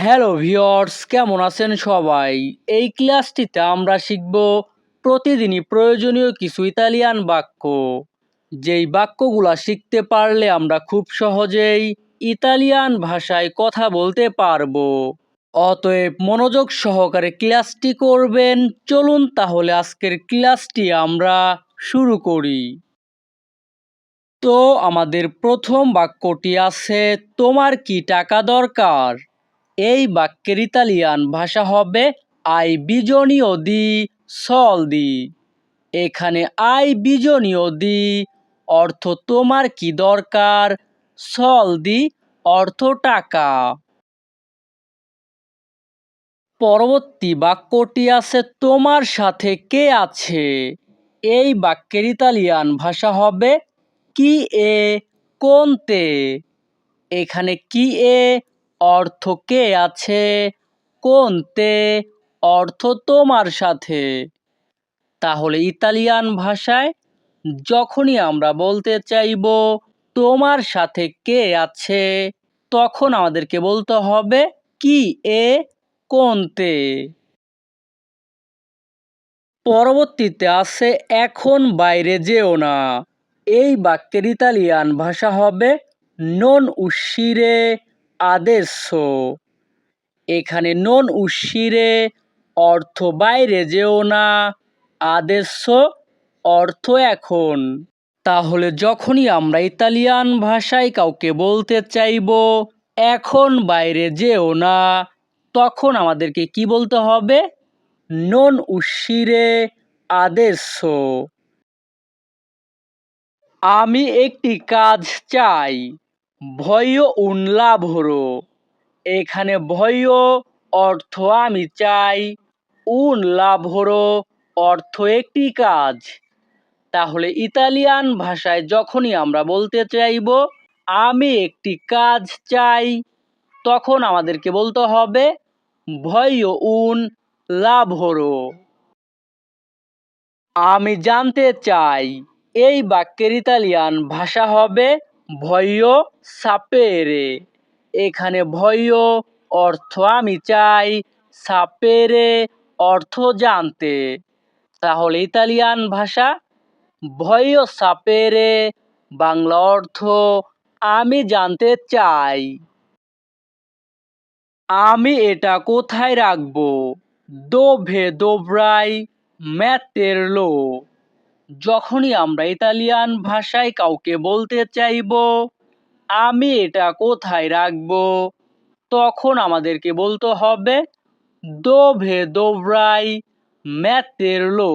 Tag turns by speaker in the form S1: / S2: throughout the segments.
S1: Hello viewers কেমন আছেন সবাই? এই ক্লাসটিতে আমরা শিখব প্রতিদিনই প্রয়োজনীয় কিছু ইতালিয়ান বাক্য। যেই বাক্যগুলা শিখতে পারলে আমরা খুব সহজেই ইতালিয়ান ভাষায় কথা বলতে পারব। অতএব মনোযোগ সহকারে ক্লাসটি করবেন। চলুন তাহলে আজকের ক্লাসটি আমরা শুরু করি। তো আমাদের প্রথম বাক্যটি আছে, তোমার কি টাকা দরকার? এই বাক্যের ইতালিয়ান ভাষা হবে আই বিজনীয় দি সল দি। এখানে আই বিজনীয় দি অর্থ তোমার কি দরকার? সল দি অর্থ টাকা। পরবর্তী বাক্যটি আছে তোমার সাথে কে আছে? এই বাক্যের ইতালিয়ান ভাষা হবে কি এ কোনতে। এখানে কি এ অর্থ কে আছে? কোনতে? অর্থ তোমার সাথে। তাহলে ইতালিয়ান ভাষায় যখনই আমরা বলতে চাইব, তোমার সাথে কে আছে? তখন আমাদেরকে বলতে হবে, কি এ, কোনতে? পরবর্তীতে আছে, এখন বাইরে যেও না। এই বাক্যের ইতালিয়ান ভাষা হবে নন উশিরে আদেশ এখানে নন উশিরে অর্থ বাইরে যেও না আদেশ অর্থ এখন। তাহলে যখনই আমরা ইতালিয়ান ভাষায় কাউকে বলতে চাইব, এখন বাইরে যেও না, তখন আমাদেরকে কি বলতে হবে? নন উশিরে আদেশ আমি একটি কাজ চাই। ভয় উন লাভরো এখানে ভয় অর্থ আমি চাই। উন লাভরো অর্থ একটি কাজ। তাহলে ইতালিয়ান ভাষায় যখনই আমরা বলতে চাইব, আমি একটি কাজ চাই, তখন আমাদেরকে বলতে হবে ভয় উন লাভরো আমি জানতে চাই, এই বাক্যের ইতালিয়ান ভাষা হবে ভয় সাপেরে। এখানে ভয় অর্থ আমি চাই সাপেরে অর্থ জানতে। তাহলে ইতালিয়ান ভাষা ভয় সাপেরে, বাংলা অর্থ আমি জানতে চাই। আমি এটা কোথায় রাখব? দোভে দোভরাই ম্যাতেরলো। যখনই আমরা ইতালিয়ান ভাষায় কাউকে বলতে চাইব, আমি এটা কোথায় রাখব? তখন আমাদেরকে বলতে হবে, দোভে দোভরাই ম্যাতেরলো।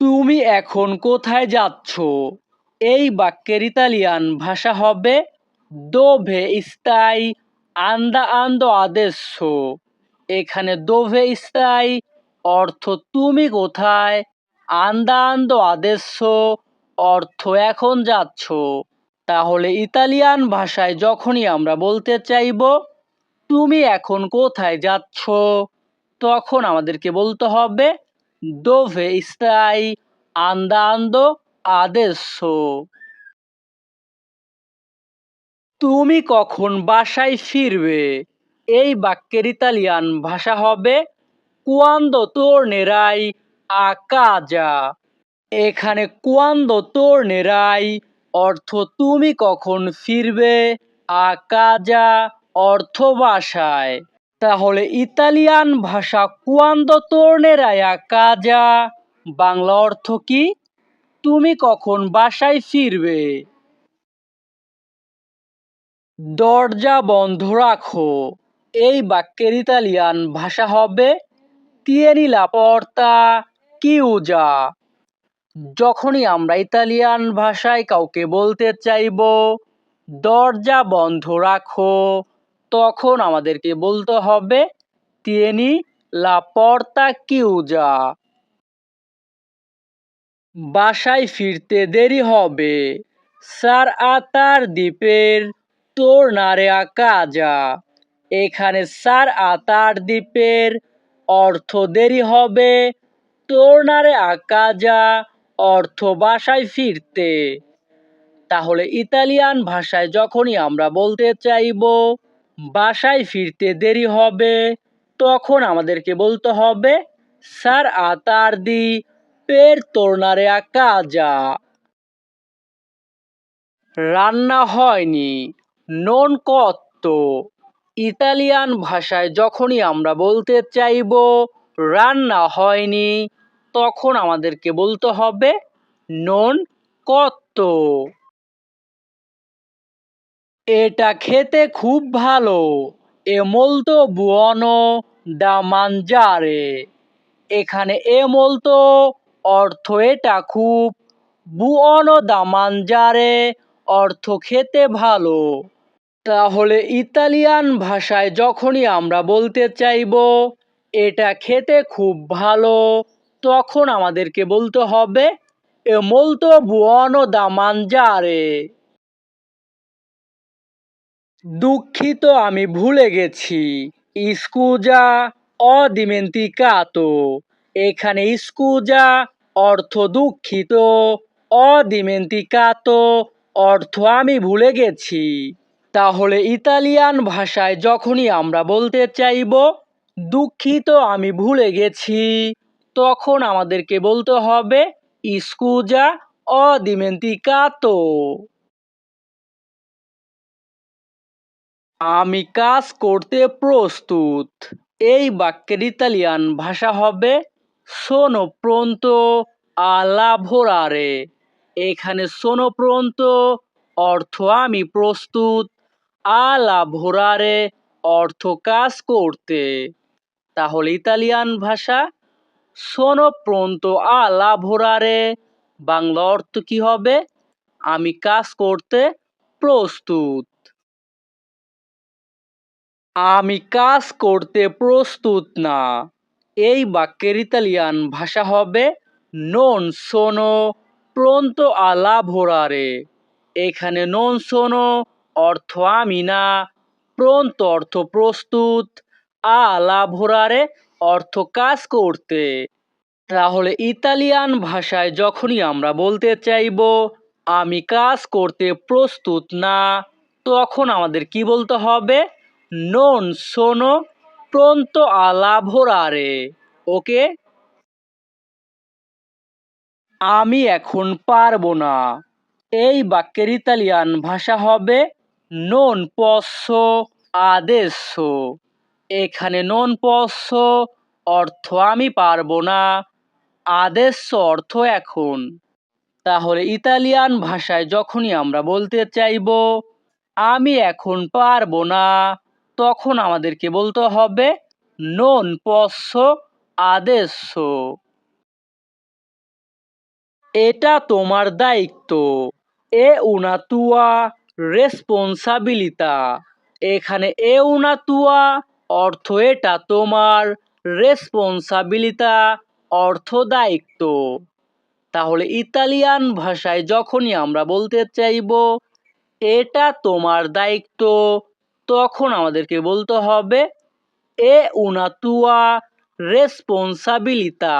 S1: তুমি এখন কোথায় যাচ্ছ? এই বাক্যের ইতালিয়ান ভাষা হবে, দোভে স্তাই আন্দা আন্দো আদেশ। এখানে দোভে স্তাই অর্থ তুমি কোথায়? আন্দা আন্দো আদেশ অর্থ এখন যাচ্ছ। তাহলে ইতালিয়ান ভাষায় যখনই আমরা বলতে চাইব, তুমি এখন কোথায় যাচ্ছ? তখন আমাদেরকে বলতে হবে, দোভে স্তাই আন্দো আদেশ তুমি কখন বাসায় ফিরবে? এই বাক্যের ইতালিয়ান ভাষা হবে কুয়ান্দো নেরাই আকাজা এখানে কুয়ান্দো নেরাই অর্থ তুমি কখন ফিরবে আকাজা অর্থ বাসায়। তাহলে ইতালিয়ান ভাষা কুয়ান্দো নেরাই আকাজা বাংলা অর্থ কি? তুমি কখন বাসায় ফিরবে? দরজা বন্ধ রাখো। এই বাক্যের ইতালিয়ান ভাষা হবে তিয়েনি লা পর্তা কিউজা যখনই আমরা ইতালিয়ান ভাষায় কাউকে বলতে চাইব, দরজা বন্ধ রাখো, তখন আমাদেরকে বলতে হবে তিয়েনি লা পর্তা কিউজা বাসায় ফিরতে দেরি হবে। সার আতার দ্বীপের তোর নারে কাজা এখানে সার আতার দ্বীপের অর্থ দেরি হবে। তোর নারে যা অর্থ বাসায় ফিরতে। তাহলে ইতালিয়ান ভাষায় যখনই আমরা বলতে চাইব, বাসায় ফিরতে দেরি হবে তখন আমাদেরকে বলতে হবে, স্যার, আতার দি, পের তোরনারে আঁকা যা। রান্না হয়নি, নন কত্ত। ইতালিয়ান ভাষায় যখনই আমরা বলতে চাইব, রান্না হয়নি তখন আমাদেরকে বলতে হবে, নন কত এটা খেতে খুব ভালো। এ মলতো বুয়নো দা মানজারে। এখানে এ মলতো অর্থ এটা খুব। বুয়নো দা মানজারে অর্থ খেতে ভালো। তাহলে ইতালিয়ান ভাষায় যখনই আমরা বলতে চাইব, এটা খেতে খুব ভালো তখন আমাদেরকে বলতে হবে, এ মলতো বুয়নো দা মানজারে দুঃখিত, আমি ভুলে গেছি। স্কুজা অদিমেন্তিকাতো। এখানে স্কুজা অর্থ দুঃখিত, অদিমেন্তিকাতো অর্থ আমি ভুলে গেছি। তাহলে ইতালিয়ান ভাষায় যখনই আমরা বলতে চাইব, দুঃখিত, আমি ভুলে গেছি। তখন আমাদেরকে বলতে হবে স্কুজা অদিমেন্তিকাতো। আমি কাজ করতে প্রস্তুত। এই বাক্যের ইতালিয়ান ভাষা হবে সোনো প্রন্ত আলা ভোরারে এখানে সোনো প্রন্ত অর্থ আমি প্রস্তুত। আলা ভোরারে অর্থ কাজ করতে। তাহলে ইতালিয়ান ভাষা, সোনো প্রন্ত আলা ভোরারে। বাংলা অর্থ কি হবে? আমি কাজ করতে প্রস্তুত। আমি কাজ করতে প্রস্তুত না। এই বাক্যের ইতালিয়ান ভাষা হবে নন সোনো প্রন্ত আলা ভোরারে। এখানে নন সোনো অর্থ আমি না প্রন্ত অর্থ প্রস্তুত। আলা ভোরারে অর্থ কাজ করতে। তাহলে ইতালিয়ান ভাষায় যখনই আমরা বলতে চাইব, আমি কাজ করতে প্রস্তুত না, তখন আমাদের কি বলতে হবে? নন সোনো প্রন্ত আলা ভোরারে ওকে? আমি এখন পারব না। এই বাক্যের ইতালিয়ান ভাষা হবে নন পস্য আদেশ এখানে নন পস্য অর্থ আমি পারব না। আদেশ অর্থ এখন। তাহলে ইতালিয়ান ভাষায় যখনই আমরা বলতে চাইব, আমি এখন পারব না, তখন আমাদেরকে বলতে হবে নন পস্য আদেশ এটা তোমার দায়িত্ব। এ উনা তুয়া রেসপন্সাবিলিতা এখানে এ উনা তুয়া, অর্থ এটা তোমার। রেসপন্সাবিলিতা অর্থ দায়িত্ব। তাহলে ইতালিয়ান ভাষায় যখনই আমরা বলতে চাইব, এটা তোমার দায়িত্ব। তখন আমাদেরকে বলতে হবে, এ উনা তুয়া রেসপন্সাবিলিতা